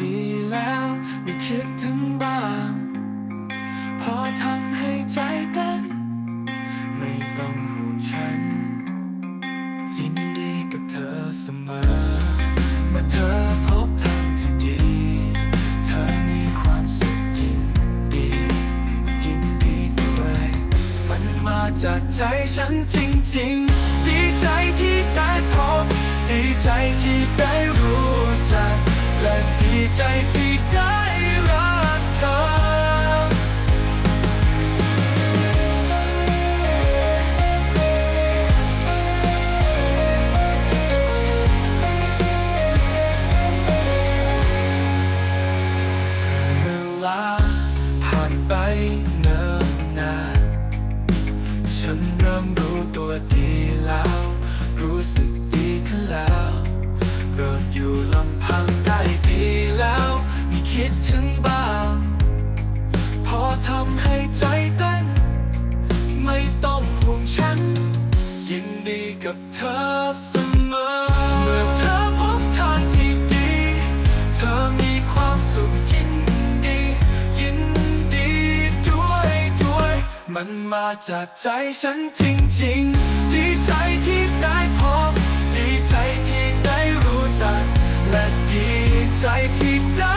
ดีแล้วไม่คิดถึงบ้าง พอทำให้ใจเต้นไม่ต้องห่วงฉัน ยินดีกับเธอเสมอ เมื่อเธอพบทางที่ดี เธอมีความสุขยินดี ยินดีด้วยมันมาจากใจฉันจริงๆ ดีใจที่ได้ ใจที่ได้ ดถึงบ้าง พอทำให้ใจเต้น ไม่ต้องห่วงฉัน ยินดีกับเธอเสมอ เมื่อเธอพบทางที่ดี เธอมีความสุขยินดี ยินดีด้วยด้วย มันมาจากใจฉันจริงๆ ดีใจที่ได้พบ ดีใจที่ได้รู้จัก และดีใจที่ได้